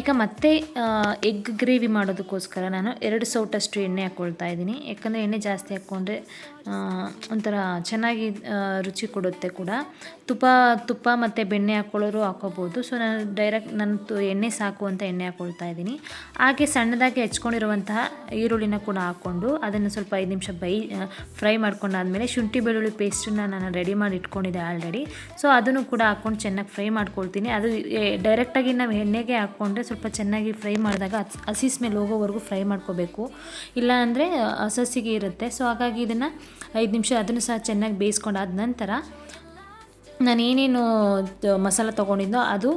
ಈಗ ಮತ್ತೆ ಎಗ್ ಗ್ರೇವಿ ಮಾಡೋದಕ್ಕೋಸ್ಕರ ನಾನು ಎರಡು ಸೌಟಷ್ಟು ಎಣ್ಣೆ ಹಾಕ್ಕೊಳ್ತಾ ಇದ್ದೀನಿ. ಯಾಕಂದರೆ ಎಣ್ಣೆ ಜಾಸ್ತಿ ಹಾಕ್ಕೊಂಡ್ರೆ ಒಂಥರ ಚೆನ್ನಾಗಿ ರುಚಿ ಕೊಡುತ್ತೆ ಕೂಡ. ತುಪ್ಪ ತುಪ್ಪ ಮತ್ತು ಬೆಣ್ಣೆ ಹಾಕ್ಕೊಳ್ಳೋರು ಹಾಕೋಬೋದು. ಸೊ ನಾನು ಡೈರೆಕ್ಟ್ ನನ್ನ ತು- ಎಣ್ಣೆ ಸಾಕು ಅಂತ ಎಣ್ಣೆ ಹಾಕ್ಕೊಳ್ತಾ ಇದ್ದೀನಿ. ಹಾಗೆ ಸಣ್ಣದಾಗಿ ಹೆಚ್ಕೊಂಡಿರುವಂತಹ ಈರುಳ್ಳಿನ ಕೂಡ ಹಾಕ್ಕೊಂಡು ಅದನ್ನು ಸ್ವಲ್ಪ ಐದು ನಿಮಿಷ ಬೈ ಫ್ರೈ ಮಾಡ್ಕೊಂಡಾದಮೇಲೆ ಶುಂಠಿ, ಬೆಳ್ಳುಳ್ಳಿ ಪೇಸ್ಟನ್ನ ನಾನು ರೆಡಿ ಮಾಡಿ ಇಟ್ಕೊಂಡಿದ್ದೆ ಆಲ್ರೆಡಿ ಸೊ ಅದನ್ನು ಕೂಡ ಹಾಕ್ಕೊಂಡು ಚೆನ್ನಾಗಿ ಫ್ರೈ ಮಾಡ್ಕೊಳ್ತೀನಿ. ಅದು ಡೈರೆಕ್ಟಾಗಿ ನಾವು ಎಣ್ಣೆಗೆ ಹಾಕ್ಕೊಂಡ್ರೆ ಸ್ವಲ್ಪ ಚೆನ್ನಾಗಿ ಫ್ರೈ ಮಾಡಿದಾಗ ಹಸಿಸ್ ಮೇಲೆ ಹೋಗೋವರೆಗೂ ಫ್ರೈ ಮಾಡ್ಕೋಬೇಕು. ಇಲ್ಲ ಅಂದರೆ ಹಸಸಿಗೆ ಇರುತ್ತೆ. ಸೊ ಹಾಗಾಗಿ ಇದನ್ನು ಐದು ನಿಮಿಷ ಅದನ್ನು ಸಹ ಚೆನ್ನಾಗಿ ಬೇಯಿಸ್ಕೊಂಡಾದ ನಂತರ ನಾನು ಏನೇನು ಮಸಾಲ ತೊಗೊಂಡಿದ್ದೋ ಅದು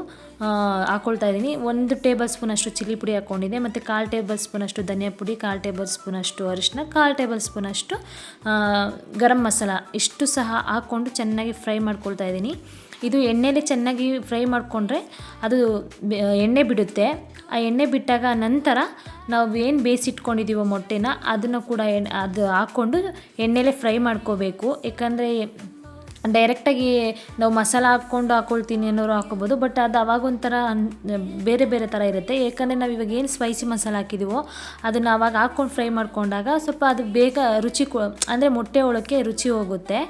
ಹಾಕ್ಕೊಳ್ತಾ ಇದ್ದೀನಿ. ಒಂದು ಟೇಬಲ್ ಸ್ಪೂನಷ್ಟು ಚಿಲ್ಲಿ ಪುಡಿ ಹಾಕ್ಕೊಂಡಿದ್ದೆ ಮತ್ತು ಕಾಲು ಟೇಬಲ್ ಸ್ಪೂನಷ್ಟು ಧನಿಯಾ ಪುಡಿ, ಕಾಲು ಟೇಬಲ್ ಸ್ಪೂನಷ್ಟು ಅರಿಶಿನ, ಕಾಲು ಟೇಬಲ್ ಸ್ಪೂನಷ್ಟು ಗರಂ ಮಸಾಲ ಇಷ್ಟು ಸಹ ಹಾಕ್ಕೊಂಡು ಚೆನ್ನಾಗಿ ಫ್ರೈ ಮಾಡ್ಕೊಳ್ತಾ ಇದ್ದೀನಿ. ಇದು ಎಣ್ಣೆಲಿ ಚೆನ್ನಾಗಿ ಫ್ರೈ ಮಾಡಿಕೊಂಡ್ರೆ ಅದು ಎಣ್ಣೆ ಬಿಡುತ್ತೆ. ಆ ಎಣ್ಣೆ ಬಿಟ್ಟಾಗ ನಂತರ ನಾವು ಏನು ಬೇಯಿಸಿಟ್ಕೊಂಡಿದ್ದೀವೋ ಮೊಟ್ಟೆನ, ಅದನ್ನು ಕೂಡ ಎಣ್ಣೆ ಅದು ಹಾಕ್ಕೊಂಡು ಎಣ್ಣೆಲೇ ಫ್ರೈ ಮಾಡ್ಕೋಬೇಕು. ಯಾಕಂದರೆ ಡೈರೆಕ್ಟಾಗಿ ನಾವು ಮಸಾಲ ಹಾಕ್ಕೊಂಡು ಹಾಕ್ಕೊಳ್ತೀನಿ ಅನ್ನೋರು ಹಾಕ್ಕೋಬೋದು ಬಟ್ ಅದು ಅವಾಗ ಒಂಥರ ಬೇರೆ ಬೇರೆ ಥರ ಇರುತ್ತೆ. ಏಕೆಂದರೆ ನಾವು ಇವಾಗ ಏನು ಸ್ಪೈಸಿ ಮಸಾಲ ಹಾಕಿದ್ದೀವೋ ಅದನ್ನು ಅವಾಗ ಹಾಕ್ಕೊಂಡು ಫ್ರೈ ಮಾಡ್ಕೊಂಡಾಗ ಸ್ವಲ್ಪ ಅದು ಬೇಗ ರುಚಿ ಅಂದರೆ ಮೊಟ್ಟೆ ಒಳಕ್ಕೆ ರುಚಿ ಹೋಗುತ್ತೆ.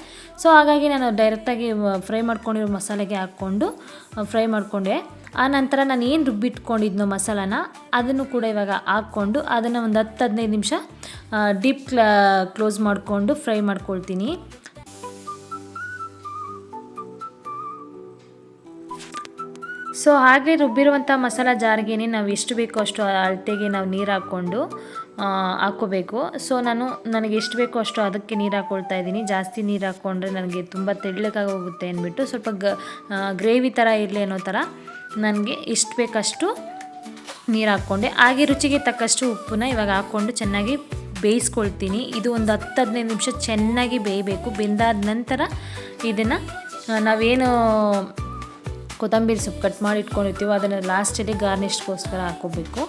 ಸೊ ಹಾಗಾಗಿ ನಾನು ಡೈರೆಕ್ಟಾಗಿ ಫ್ರೈ ಮಾಡ್ಕೊಂಡಿರೋ ಮಸಾಲೆಗೆ ಹಾಕ್ಕೊಂಡು ಫ್ರೈ ಮಾಡಿಕೊಂಡೆ. ಆ ನಂತರ ನಾನು ಏನು ರುಬ್ಬಿಟ್ಕೊಂಡಿದ್ನೋ ಮಸಾಲಾನ ಅದನ್ನು ಕೂಡ ಇವಾಗ ಹಾಕ್ಕೊಂಡು ಅದನ್ನು ಒಂದು ಹತ್ತು ಹದಿನೈದು ನಿಮಿಷ ಡೀಪ್ ಕ್ಲಾ ಕ್ಲೋಸ್ ಮಾಡಿಕೊಂಡು ಫ್ರೈ ಮಾಡ್ಕೊಳ್ತೀನಿ. ಸೊ ಹಾಗೆ ರುಬ್ಬಿರುವಂಥ ಮಸಾಲ ಜಾರ್ಗೆ ನಾವು ಎಷ್ಟು ಬೇಕೋ ಅಷ್ಟು ಅಳತೆಗೆ ನಾವು ನೀರು ಹಾಕ್ಕೊಂಡು ಹಾಕ್ಕೋಬೇಕು. ಸೊ ನಾನು ನನಗೆ ಎಷ್ಟು ಬೇಕೋ ಅಷ್ಟು ಅದಕ್ಕೆ ನೀರು ಹಾಕ್ಕೊಳ್ತಾ ಇದ್ದೀನಿ. ಜಾಸ್ತಿ ನೀರು ಹಾಕ್ಕೊಂಡ್ರೆ ನನಗೆ ತುಂಬ ತೆಳ್ಳಕ್ಕಾಗೋಗುತ್ತೆ ಅಂದ್ಬಿಟ್ಟು ಸ್ವಲ್ಪ ಗ್ರೇವಿ ಥರ ಇರಲಿ ಅನ್ನೋ ಥರ ನನಗೆ ಎಷ್ಟು ಬೇಕಷ್ಟು ನೀರು ಹಾಕ್ಕೊಂಡೆ. ಹಾಗೆ ರುಚಿಗೆ ತಕ್ಕಷ್ಟು ಉಪ್ಪನ್ನ ಇವಾಗ ಹಾಕ್ಕೊಂಡು ಚೆನ್ನಾಗಿ ಬೇಯಿಸ್ಕೊಳ್ತೀನಿ. ಇದು ಒಂದು ಹತ್ತು ಹದಿನೈದು ನಿಮಿಷ ಚೆನ್ನಾಗಿ ಬೇಯಬೇಕು. ಬೆಂದಾದ ನಂತರ ಇದನ್ನು ನಾವೇನು ಕೊತ್ತಂಬರಿ ಸೊಪ್ಪು ಕಟ್ ಮಾಡಿ ಇಟ್ಕೊಂಡಿರ್ತೀವೋ ಅದನ್ನು ಲಾಸ್ಟಲ್ಲಿ ಗಾರ್ನಿಷ್ಗೋಸ್ಕರ ಹಾಕೋಬೇಕು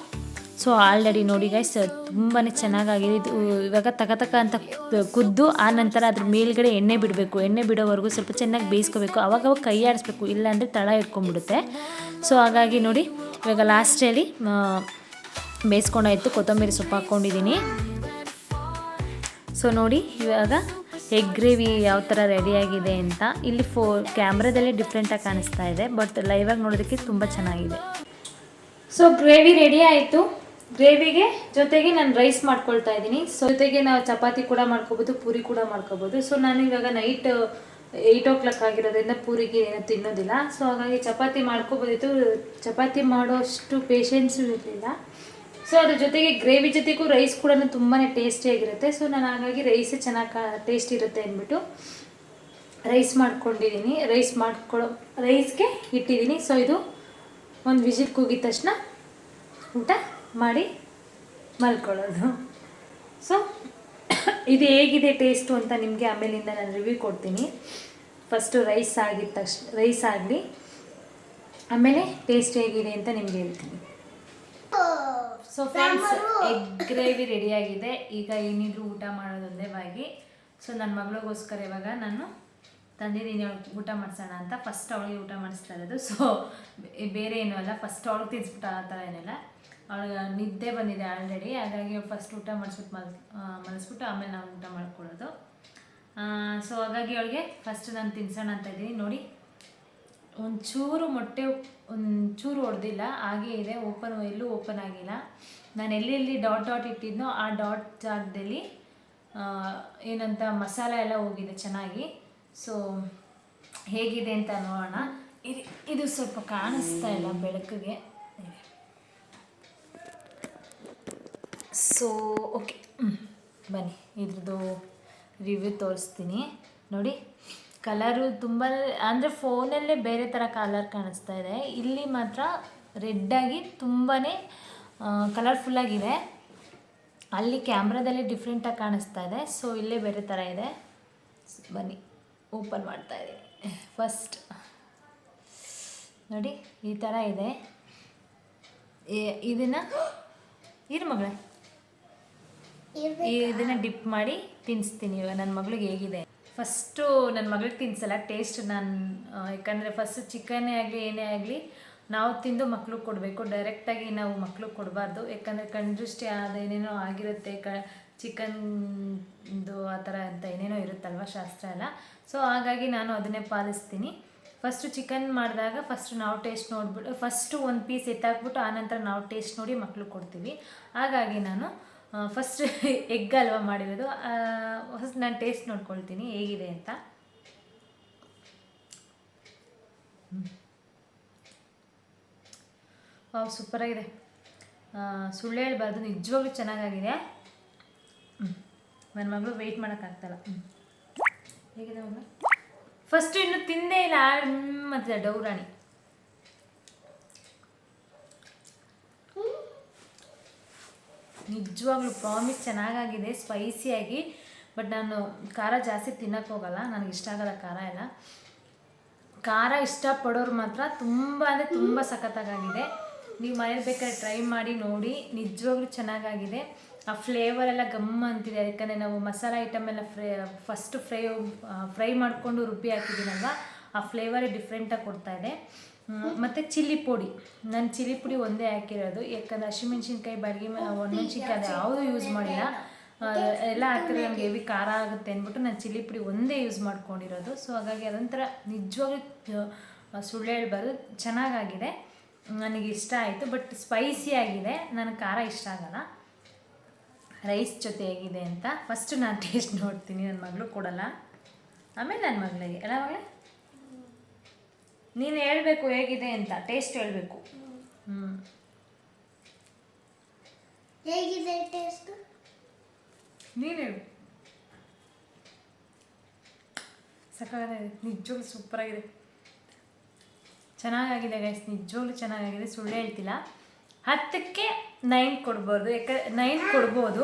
ಸೊ ಆಲ್ರೆಡಿ ನೋಡಿ ಗೈಸ್ ತುಂಬಾ ಚೆನ್ನಾಗಾಗಿದೆ. ಇದು ಇವಾಗ ತಕ ಅಂತ ಕುದ್ದು, ಆ ನಂತರ ಅದ್ರ ಮೇಲ್ಗಡೆ ಎಣ್ಣೆ ಬಿಡಬೇಕು. ಎಣ್ಣೆ ಬಿಡೋವರೆಗೂ ಸ್ವಲ್ಪ ಚೆನ್ನಾಗಿ ಬೇಯಿಸ್ಕೋಬೇಕು. ಅವಾಗವಾಗ ಕೈ ಆಡಿಸ್ಬೇಕು. ಇಲ್ಲಾಂದರೆ ತಳ ಇಟ್ಕೊಂಡ್ಬಿಡುತ್ತೆ. ಸೊ ಹಾಗಾಗಿ ನೋಡಿ, ಇವಾಗ ಲಾಸ್ಟಲ್ಲಿ ಬೇಯಿಸ್ಕೊಂಡಾಯಿತು ಕೊತ್ತಂಬರಿ ಸೊಪ್ಪು ಹಾಕ್ಕೊಂಡಿದ್ದೀನಿ. ಸೊ ನೋಡಿ, ಇವಾಗ ಎಗ್ ಗ್ರೇವಿ ಯಾವ ಥರ ರೆಡಿಯಾಗಿದೆ ಅಂತ. ಇಲ್ಲಿ ಫೋ ಕ್ಯಾಮ್ರಾದಲ್ಲೇ ಡಿಫ್ರೆಂಟಾಗಿ ಕಾಣಿಸ್ತಾ ಇದೆ ಬಟ್ ಲೈವಾಗಿ ನೋಡೋದಕ್ಕೆ ತುಂಬ ಚೆನ್ನಾಗಿದೆ. ಸೊ ಗ್ರೇವಿ ರೆಡಿ ಆಯಿತು. ಗ್ರೇವಿಗೆ ಜೊತೆಗೆ ನಾನು ರೈಸ್ ಮಾಡ್ಕೊಳ್ತಾ ಇದ್ದೀನಿ. ಸೊ ಜೊತೆಗೆ ನಾವು ಚಪಾತಿ ಕೂಡ ಮಾಡ್ಕೋಬೋದು, ಪೂರಿ ಕೂಡ ಮಾಡ್ಕೋಬೋದು. ಸೊ ನಾನು ಇವಾಗ ನೈಟ್ ಏಯ್ಟ್ ಓ ಕ್ಲಾಕ್ ಆಗಿರೋದ್ರಿಂದ ಪೂರಿಗೆ ಏನು ತಿನ್ನೋದಿಲ್ಲ. ಸೊ ಹಾಗಾಗಿ ಚಪಾತಿ ಮಾಡ್ಕೋಬೋದಿತ್ತು. ಚಪಾತಿ ಮಾಡೋಷ್ಟು ಪೇಷನ್ಸು ಇರಲಿಲ್ಲ. ಸೊ ಅದ್ರ ಜೊತೆಗೆ ಗ್ರೇವಿ ಜೊತೆಗೂ ರೈಸ್ ಕೂಡ ತುಂಬಾ ಟೇಸ್ಟಿಯಾಗಿರುತ್ತೆ ಸೊ ನಾನು ಹಾಗಾಗಿ ರೈಸೇ ಚೆನ್ನಾಗಿ ಟೇಸ್ಟ್ ಇರುತ್ತೆ ಅಂದ್ಬಿಟ್ಟು ರೈಸ್ ಮಾಡ್ಕೊಂಡಿದ್ದೀನಿ ರೈಸ್ ಮಾಡ್ಕೊಳ್ಳೋ ರೈಸ್ಗೆ ಇಟ್ಟಿದ್ದೀನಿ ಸೊ ಇದು ಒಂದು ವಿಸಿಲ್ ಕೂಗಿದ ತಕ್ಷಣ ಊಟ ಮಾಡಿ ಮಲ್ಕೊಳ್ಳೋದು. ಸೊ ಇದು ಹೇಗಿದೆ ಟೇಸ್ಟು ಅಂತ ನಿಮಗೆ ಆಮೇಲಿಂದ ನಾನು ರಿವ್ಯೂ ಕೊಡ್ತೀನಿ. ಫಸ್ಟು ರೈಸ್ ಆಗಿದ ತಕ್ಷಣ ರೈಸ್ ಆಗಲಿ. ಆಮೇಲೆ ಟೇಸ್ಟ್ ಹೇಗಿದೆ ಅಂತ ನಿಮಗೆ ಹೇಳ್ತೀನಿ. ಸೊ ಫ್ರೆಂಡ್ಸ್ ಎಗ್ ಗ್ರೇವಿ ರೆಡಿಯಾಗಿದೆ ಈಗ ಏನಿದ್ರು ಊಟ ಮಾಡೋದೊಂದೇವಾಗಿ ಸೊ ನನ್ನ ಮಗಳಿಗೋಸ್ಕರ ಇವಾಗ ನಾನು ತಂದೆ ನೀನು ಊಟ ಮಾಡಿಸೋಣ ಅಂತ ಫಸ್ಟ್ ಅವಳಿಗೆ ಊಟ ಮಾಡಿಸ್ತಾ ಇರೋದು. ಸೊ ಬೇರೆ ಏನೂ ಅಲ್ಲ. ಫಸ್ಟ್ ಅವಳಿಗೆ ತಿನ್ಸ್ಬಿಟ್ಟು ಆ ಥರ ಏನಿಲ್ಲ. ಅವಳಿಗೆ ನಿದ್ದೆ ಬಂದಿದೆ ಆಲ್ರೆಡಿ ಹಾಗಾಗಿ ಫಸ್ಟ್ ಊಟ ಮಾಡಿಸ್ಬಿಟ್ಟು ಮಲ್ ಮಲಸ್ಬಿಟ್ಟು ಆಮೇಲೆ ನಾವು ಊಟ ಮಾಡ್ಕೊಳ್ಳೋದು. ಸೊ ಹಾಗಾಗಿ ಅವಳಿಗೆ ಫಸ್ಟ್ ನಾನು ತಿನ್ಸೋಣ ಅಂತ ಇದ್ದೀನಿ. ನೋಡಿ, ಒಂಚೂರು ಮೊಟ್ಟೆ ಒಂಚೂರು ಹೊಡೆದಿಲ್ಲ ಹಾಗೇ ಇದೆ ಓಪನ್ ಎಲ್ಲೂ ಓಪನ್ ಆಗಿಲ್ಲ. ನಾನು ಎಲ್ಲೆಲ್ಲಿ ಡಾಟ್ ಡಾಟ್ ಇಟ್ಟಿದ್ನೋ ಆ ಡಾಟ್ ಜಾಗದಲ್ಲಿ ಏನಂತ ಮಸಾಲ ಎಲ್ಲ ಹೋಗಿದೆ ಚೆನ್ನಾಗಿ. ಸೊ ಹೇಗಿದೆ ಅಂತ ನೋಡೋಣ. ಇದು ಇದು ಸ್ವಲ್ಪ ಕಾಣಿಸ್ತಾ ಇಲ್ಲ ಬೆಳಕಿಗೆ. ಸೊ ಓಕೆ ಬನ್ನಿ, ಇದ್ರದ್ದು ರಿವ್ಯೂ ತೋರಿಸ್ತೀನಿ. ನೋಡಿ ಕಲರು ತುಂಬ, ಅಂದರೆ ಫೋನಲ್ಲೇ ಬೇರೆ ಥರ ಕಲರ್ ಕಾಣಿಸ್ತಾ ಇದೆ. ಇಲ್ಲಿ ಮಾತ್ರ ರೆಡ್ಡಾಗಿ ತುಂಬಾ ಕಲರ್ಫುಲ್ಲಾಗಿದೆ ಅಲ್ಲಿ ಕ್ಯಾಮ್ರಾದಲ್ಲಿ ಡಿಫ್ರೆಂಟಾಗಿ ಕಾಣಿಸ್ತಾ ಇದೆ. ಸೊ ಇಲ್ಲೇ ಬೇರೆ ಥರ ಇದೆ. ಬನ್ನಿ ಓಪನ್ ಮಾಡ್ತಾ ಇದೆ ಫಸ್ಟ್ ನೋಡಿ, ಈ ಥರ ಇದೆ. ಇದನ್ನು, ಇರು ಮಗಳೇ. ಇದನ್ನ ಡಿಪ್ ಮಾಡಿ ತಿನ್ನಿಸ್ತೀನಿ ನನ್ನ ಮಗಳಿಗೆ ಹೇಗಿದೆ. ಫಸ್ಟು ನನ್ನ ಮಗಳಿಗೆ ತಿನ್ಸಲ್ಲ. ಟೇಸ್ಟ್ ನಾನು ಯಾಕಂದರೆ ಫಸ್ಟ್ ಚಿಕನ್ನೇ ಆಗಲಿ, ಏನೇ ಆಗಲಿ, ನಾವು ತಿಂದು ಮಕ್ಳಿಗೆ ಕೊಡಬೇಕು. ಡೈರೆಕ್ಟಾಗಿ ನಾವು ಮಕ್ಳಿಗೆ ಕೊಡಬಾರ್ದು. ಯಾಕಂದರೆ ಕಣ್ದೃಷ್ಟಿ ಆದ ಏನೇನೋ ಆಗಿರುತ್ತೆ. ಕ ಚಿಕನ್ದು ಆ ಥರ ಅಂತ ಏನೇನೋ ಇರುತ್ತಲ್ವ ಶಾಸ್ತ್ರ ಎಲ್ಲ. ಸೊ ಹಾಗಾಗಿ ನಾನು ಅದನ್ನೇ ಪಾಲಿಸ್ತೀನಿ. ಫಸ್ಟು ಚಿಕನ್ ಮಾಡಿದಾಗ ಫಸ್ಟ್ ನಾವು ಟೇಸ್ಟ್ ನೋಡ್ಬಿಟ್ಟು ಫಸ್ಟು ಒಂದು ಪೀಸ್ ಎತ್ತಾಕ್ಬಿಟ್ಟು ಆನಂತರ ನಾವು ಟೇಸ್ಟ್ ನೋಡಿ ಮಕ್ಕಳು ಕೊಡ್ತೀವಿ. ಹಾಗಾಗಿ ನಾನು ಫಸ್ಟ್ ಎಗ್ ಅಲ್ವಾ ಮಾಡಿರೋದು. ಫಸ್ಟ್ ನಾನು ಟೇಸ್ಟ್ ನೋಡ್ಕೊಳ್ತೀನಿ ಹೇಗಿದೆ ಅಂತ. ವಾವ್ ಸೂಪರಾಗಿದೆ ಸುಳ್ಳು ಹೇಳ್ಬಾರ್ದು, ನಿಜವಾಗ್ಲೂ ಚೆನ್ನಾಗಾಗಿದೆ. ನನ್ನ ಮಗಳು ವೆಯ್ಟ್ ಮಾಡೋಕ್ಕಾಗ್ತಲ್ಲ. ಹೇಗಿದೆ ಮಗಳು? ಫಸ್ಟ್ ಇನ್ನು ತಿಂದೇ ಇಲ್ಲ ಮತ್ತೆ ಡೌರಾಣಿ. ನಿಜವಾಗ್ಲೂ ಪ್ರಾಮಿಸ್ ಚೆನ್ನಾಗಾಗಿದೆ, ಸ್ಪೈಸಿಯಾಗಿ, ಬಟ್ ನಾನು ಖಾರ ಜಾಸ್ತಿ ತಿನ್ನಕ್ಕೆ ಹೋಗಲ್ಲ, ನನಗೆ ಇಷ್ಟ ಆಗಲ್ಲ ಖಾರ ಎಲ್ಲ. ಖಾರ ಇಷ್ಟಪಡೋರು ಮಾತ್ರ ತುಂಬ ಅಂದರೆ ತುಂಬ ಸಖತ್ತಾಗಿದೆ ನೀವು ಮನೇಲಿ ಬೇಕಾದ್ರೆ ಟ್ರೈ ಮಾಡಿ, ನೋಡಿ, ನಿಜವಾಗ್ಲೂ ಚೆನ್ನಾಗಾಗಿದೆ. ಆ ಫ್ಲೇವರ್ ಎಲ್ಲ ಗಮ್ ಅಂತಿದೆ, ಯಾಕಂದರೆ ನಾವು ಮಸಾಲ ಐಟಮ್ ಎಲ್ಲ ಫ್ರೈ ಫಸ್ಟ್ ಫ್ರೈ ಫ್ರೈ ಮಾಡಿಕೊಂಡು ರುಬ್ಬಿ ಹಾಕಿದ್ದೀನಲ್ವ? ಆ ಫ್ಲೇವರೇ ಡಿಫ್ರೆಂಟಾಗಿ ಕೊಡ್ತಾ ಇದೆ. ಮತ್ತು ಚಿಲ್ಲಿ ಪುಡಿ. ನಾನು ಚಿಲ್ಲಿ ಪುಡಿ ಒಂದೇ ಹಾಕಿರೋದು. ಯಾಕಂದರೆ ಹಸಿಮೆಣ್ಸಿನ್ಕಾಯಿ ಬಾಡಿಗೆ ಒಣಮೆಣ್ಸಿನ್ಕಾಯಿ ಅದು ಯಾವುದೂ ಯೂಸ್ ಮಾಡಿಲ್ಲ. ಎಲ್ಲ ಹಾಕಿದ್ರೆ ನಮಗೆ ಹೆವಿ ಖಾರ ಆಗುತ್ತೆ ಅಂದ್ಬಿಟ್ಟು ನಾನು ಚಿಲ್ಲಿ ಪುಡಿ ಒಂದೇ ಯೂಸ್ ಮಾಡ್ಕೊಂಡಿರೋದು. ಸೊ ಹಾಗಾಗಿ ಅದೊಂಥರ ನಿಜವಾಗ್ಲೂ ಸುಳ್ಳು ಹೇಳ್ಬಾರ್ದು. ಚೆನ್ನಾಗಾಗಿದೆ. ನನಗೆ ಇಷ್ಟ ಆಯಿತು. ಬಟ್ ಸ್ಪೈಸಿ ಆಗಿದೆ. ನನಗೆ ಖಾರ ಇಷ್ಟ ಆಗಲ್ಲ. ರೈಸ್ ಜೊತೆ ಹೇಗಿದೆ ಅಂತ. ಫಸ್ಟು ನಾನು ಟೇಸ್ಟ್ ನೋಡ್ತೀನಿ. ನನ್ನ ಮಗಳು ಕೊಡಲ್ಲ. ಆಮೇಲೆ ನನ್ನ ಮಗಳಿಗೆ. ಎಲ್ಲ ಮಗಳೇ? ನೀನು ಹೇಳಬೇಕು ಹೇಗಿದೆ ಅಂತ ಟೇಸ್ಟ್ ಹೇಳಬೇಕು. ಹ್ಞೂ ಹೇಗಿದೆ ಟೇಸ್ಟ್ ನೀನು ಹೇಳು. ಸಕ್ಕತ್ತಾಗಿದೆ ನಿಜವಾಗ್ಲೂ ಸೂಪರಾಗಿದೆ. ಚೆನ್ನಾಗಾಗಿದೆ ಗೈಸ್ ನಿಜವಾಗ್ಲೂ ಚೆನ್ನಾಗಾಗಿದೆ. ಸುಳ್ಳು ಹೇಳ್ತಿಲ್ಲ. ಹತ್ತಕ್ಕೆ ನೈನ್ ಕೊಡ್ಬೋದು. ಯಾಕಂದ್ರೆ ನೈನ್ ಕೊಡ್ಬೋದು.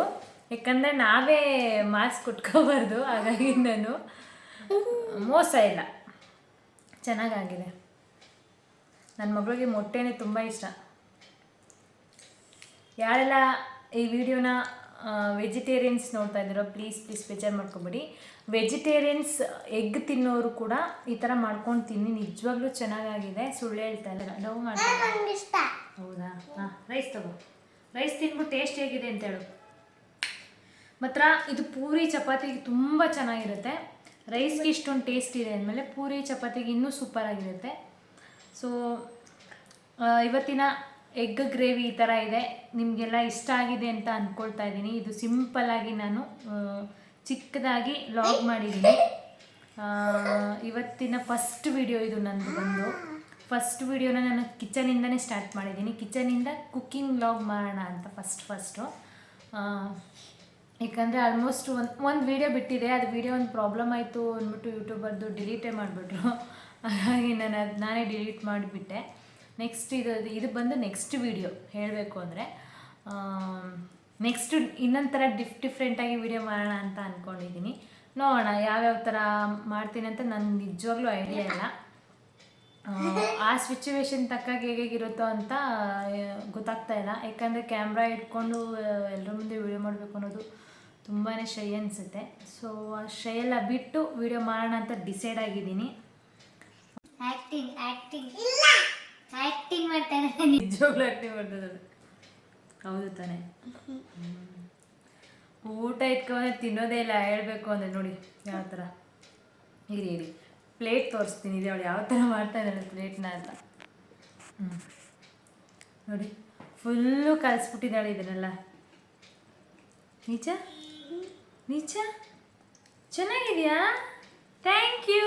ಯಾಕಂದರೆ ನಾವೇ ಮಾರ್ಕ್ಸ್ ಕೊಟ್ಕೋಬಾರ್ದು. ಹಾಗಾಗಿ ನಾನು ಮೋಸ ಇಲ್ಲ. ಚೆನ್ನಾಗಾಗಿದೆ. ನನ್ನ ಮಗಳಿಗೆ ಮೊಟ್ಟೆನೆ ತುಂಬ ಇಷ್ಟ. ಯಾರೆಲ್ಲ ಈ ವಿಡಿಯೋನ ವೆಜಿಟೇರಿಯನ್ಸ್ ನೋಡ್ತಾ ಇದ್ದೀರೋ ಪ್ಲೀಸ್ ಪ್ಲೀಸ್ ಬೇಜಾರು ಮಾಡ್ಕೊಬೇಡಿ. ವೆಜಿಟೇರಿಯನ್ಸ್ ಎಗ್ ತಿನ್ನೋರು ಕೂಡ ಈ ಥರ ಮಾಡ್ಕೊಂಡು ತಿನ್ನಿ. ನಿಜವಾಗ್ಲೂ ಚೆನ್ನಾಗಾಗಿದೆ. ಸುಳ್ಳು ಹೇಳ್ತಾ ಇಲ್ಲ. ನೋವು ಮಾಡಿ ಹೌದಾ? ಹಾಂ ರೈಸ್ ತಗೋ. ರೈಸ್ ತಿನ್ಬಿಟ್ಟು ಟೇಸ್ಟ್ ಹೇಗಿದೆ ಅಂತ ಹೇಳು. ಮಾತ್ರ ಇದು ಪೂರಿ ಚಪಾತಿ ತುಂಬ ಚೆನ್ನಾಗಿರುತ್ತೆ. ರೈಸ್ಗೆ ಇಷ್ಟೊಂದು ಟೇಸ್ಟ್ ಇದೆ ಅಂದಮೇಲೆ ಪೂರಿ, ಚಪಾತಿಗೆ ಇನ್ನೂ ಸೂಪರ್ ಆಗಿರುತ್ತೆ. ಸೊ ಇವತ್ತಿನ ಎಗ್ ಗ್ರೇವಿ ಈ ಥರ ಇದೆ. ನಿಮಗೆಲ್ಲ ಇಷ್ಟ ಆಗಿದೆ ಅಂತ ಅಂದ್ಕೊಳ್ತಾ ಇದ್ದೀನಿ. ಇದು ಸಿಂಪಲ್ಲಾಗಿ ನಾನು ಚಿಕ್ಕದಾಗಿ ಲಾಗ್ ಮಾಡಿದ್ದೀನಿ. ಇವತ್ತಿನ ಫಸ್ಟ್ ವಿಡಿಯೋ ಇದು ನಂದು ಬಂದು. ಫಸ್ಟ್ ವಿಡಿಯೋನ ನಾನು ಕಿಚನಿಂದನೇ ಸ್ಟಾರ್ಟ್ ಮಾಡಿದ್ದೀನಿ. ಕಿಚನಿಂದ ಕುಕ್ಕಿಂಗ್ ಲಾಗ್ ಮಾಡೋಣ ಅಂತ ಫಸ್ಟ್ ಫಸ್ಟು ಯಾಕಂದರೆ ಆಲ್ಮೋಸ್ಟ್ ಒಂದು ಒಂದು ವೀಡಿಯೋ ಬಿಟ್ಟಿದೆ ಅದು ವೀಡಿಯೋ ಒಂದು ಪ್ರಾಬ್ಲಮ್ ಆಯಿತು ಅಂದ್ಬಿಟ್ಟು ಯೂಟ್ಯೂಬರ್ದು ಡಿಲೀಟೇ ಮಾಡಿಬಿಟ್ರು. ಹಾಗಾಗಿ ನಾನು ಅದು ನಾನೇ ಡಿಲೀಟ್ ಮಾಡಿಬಿಟ್ಟೆ. ನೆಕ್ಸ್ಟ್ ಇದು ಇದು ಬಂದು ನೆಕ್ಸ್ಟ್ ವೀಡಿಯೋ ಹೇಳಬೇಕು ಅಂದರೆ ನೆಕ್ಸ್ಟ್ ಇನ್ನೊಂದು ಥರ ಡಿಫ್ ಡಿಫ್ರೆಂಟಾಗಿ ವೀಡಿಯೋ ಮಾಡೋಣ ಅಂತ ಅಂದ್ಕೊಂಡಿದ್ದೀನಿ ನೋಡೋಣ ಯಾವ್ಯಾವ ಥರ ಮಾಡ್ತೀನಿ ಅಂತ ನನ್ನ ನಿಜವಾಗ್ಲೂ ಐಡಿಯಾ ಇಲ್ಲ. ಆ, ಸಿಚುವೇಶನ್ ತಕ್ಕಾಗ ಹೇಗಿರುತ್ತೋ ಅಂತ ಗೊತ್ತಾಗ್ತಾ ಇಲ್ಲ. ಯಾಕಂದರೆ ಕ್ಯಾಮ್ರಾ ಇಟ್ಕೊಂಡು ಎಲ್ಲರ ಮುಂದೆ ವಿಡಿಯೋ ಮಾಡಬೇಕು ಅನ್ನೋದು ತುಂಬಾ ಶೈ ಅನಿಸುತ್ತೆ. ಸೊ ಆ ಶೈ ಎಲ್ಲ ಬಿಟ್ಟು ವಿಡಿಯೋ ಮಾಡೋಣ ಅಂತ ಡಿಸೈಡ್ ಆಗಿದ್ದೀನಿ. ಆ್ಯಕ್ಟಿಂಗ್ ಆ್ಯಕ್ಟಿಂಗ್ ಇಲ್ಲ ಆ್ಯಕ್ಟಿಂಗ್ ಮಾಡ್ತಾನೆ. ನಿಜವಾಗ್ಲೂ ಆ್ಯಕ್ಟಿಂಗ್ ಹೌದು ತಾನೆ. ಊಟ ಇಟ್ಕೊಂಡ್ರೆ ತಿನ್ನೋದೇ ಇಲ್ಲ ಹೇಳಬೇಕು ಅಂದರೆ ನೋಡಿ ಯಾವ ಥರ ಇರಿ ಇರಿ. ಪ್ಲೇಟ್ ತೋರಿಸ್ತೀನಿ. ಇದೆ ಅವಳು ಯಾವ ಥರ ಮಾಡ್ತಾ ಇದ್ದಾಳೆ ಪ್ಲೇಟ್ನ ಅಂತ. ಹ್ಞೂ ನೋಡಿ ಫುಲ್ಲು ಕಲಿಸ್ಬಿಟ್ಟಿದ್ದಾಳೆ ಇದನ್ನೆಲ್ಲ. ನಿಜ ನಿಜ? ಚೆನ್ನಾಗಿದೆಯಾ? ಥ್ಯಾಂಕ್ ಯು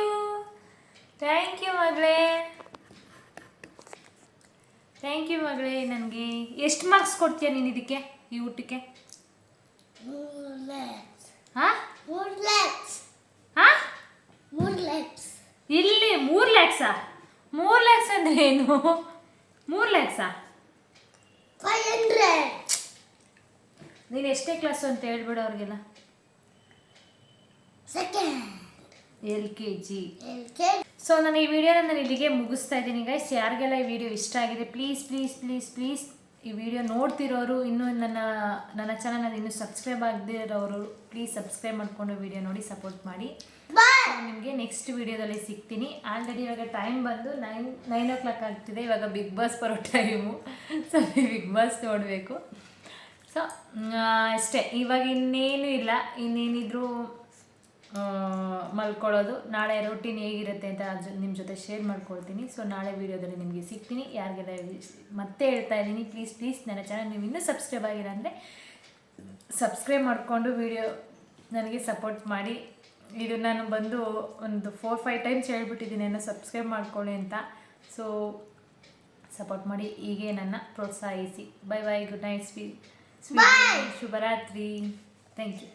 ಥ್ಯಾಂಕ್ ಯು ಮಗಳೇ. ಥ್ಯಾಂಕ್ ಯು ಮಗಳೇ ನನಗೆ. ಎಷ್ಟು ಮಾರ್ಕ್ಸ್ ಕೊಡ್ತೀಯ ನೀನು ಇದಕ್ಕೆ ಈ ಊಟಕ್ಕೆ? ಹಾಂ? ಮೂರು ಲ್ಯಾಕ್ಸ್ ಹಾಂ? ಮೂರು ಲ್ಯಾಕ್ಸ್ ಇಲ್ಲಿ ಮೂರು ಲ್ಯಾಕ್ಸಾ ಮೂರು ಲ್ಯಾಕ್ಸ್ ಅಂದರೆ ಏನು? ಮೂರು ಲ್ಯಾಕ್ಸಾ ಫೈವ್ ಹಂಡ್ರೆಡ್ ನೀನು ಎಷ್ಟೇ ಕ್ಲಾಸು ಅಂತ ಹೇಳ್ಬಿಡು ಅವ್ರಿಗೆಲ್ಲ. Second L K G so ನಾನು ಈ ವಿಡಿಯೋನ ನಾನು ಇಲ್ಲಿಗೆ ಮುಗಿಸ್ತಾ ಇದ್ದೀನಿ ಗೈಸ್ ಯಾರಿಗೆಲ್ಲ ಈ ವಿಡಿಯೋ ಇಷ್ಟ ಆಗಿದೆ ಪ್ಲೀಸ್ ಪ್ಲೀಸ್ ಪ್ಲೀಸ್ ಪ್ಲೀಸ್ ಈ ವಿಡಿಯೋ ನೋಡ್ತಿರೋರು ಇನ್ನೂ ನನ್ನ ನನ್ನ ಚಾನಲ್ ಇನ್ನೂ ಸಬ್ಸ್ಕ್ರೈಬ್ ಆಗದೇ ಇರೋರು ಪ್ಲೀಸ್ ಸಬ್ಸ್ಕ್ರೈಬ್ ಮಾಡಿಕೊಂಡು ವಿಡಿಯೋ ನೋಡಿ ಸಪೋರ್ಟ್ ಮಾಡಿ. ನಿಮಗೆ ನೆಕ್ಸ್ಟ್ ವಿಡಿಯೋದಲ್ಲಿ ಸಿಗ್ತೀನಿ. ಆಲ್ರೆಡಿ ಇವಾಗ ಟೈಮ್ ಬಂದು ನೈನ್ ನೈನ್ ಓ ಕ್ಲಾಕ್ ಆಗ್ತಿದೆ. ಇವಾಗ ಬಿಗ್ ಬಾಸ್ ಬರೋ ಟೈಮು ಸೊ ಬಿಗ್ ಬಾಸ್ ನೋಡಬೇಕು. ಸೊ ಅಷ್ಟೇ. ಇವಾಗ ಇನ್ನೇನು ಇಲ್ಲ. ಇನ್ನೇನಿದ್ರು ಮಲ್ಕೊಳ್ಳೋದು. ನಾಳೆ ರೂಟೀನ್ ಹೇಗಿರುತ್ತೆ ಅಂತ ನಿಮ್ಮ ಜೊತೆ ಶೇರ್ ಮಾಡ್ಕೊಳ್ತೀನಿ. ಸೊ ನಾಳೆ ವೀಡಿಯೋದಲ್ಲಿ ನಿಮಗೆ ಸಿಗ್ತೀನಿ. ಯಾರಿಗೆಲ್ಲ ಮತ್ತೆ ಹೇಳ್ತಾ ಇದ್ದೀನಿ ಪ್ಲೀಸ್ ಪ್ಲೀಸ್ ನನ್ನ ಚಾನಲ್ ನೀವು ಇನ್ನೂ ಸಬ್ಸ್ಕ್ರೈಬ್ ಆಗಿಲ್ಲ ಅಂದರೆ ಸಬ್ಸ್ಕ್ರೈಬ್ ಮಾಡಿಕೊಂಡು ವಿಡಿಯೋ ನನಗೆ ಸಪೋರ್ಟ್ ಮಾಡಿ. ಇದು ನಾನು ಬಂದು ಒಂದು ಫೋರ್ ಫೈವ್ ಟೈಮ್ಸ್ ಹೇಳ್ಬಿಟ್ಟಿದ್ದೀನಿ ಏನೋ ಸಬ್ಸ್ಕ್ರೈಬ್ ಮಾಡ್ಕೊಳ್ಳಿ ಅಂತ. ಸೊ ಸಪೋರ್ಟ್ ಮಾಡಿ. ಹೀಗೆ ನನ್ನ ಪ್ರೋತ್ಸಾಹಿಸಿ. ಬೈ ಬೈ ಗುಡ್ ನೈಟ್ ಸ್ವೀ ಶುಭರಾತ್ರಿ. Thank you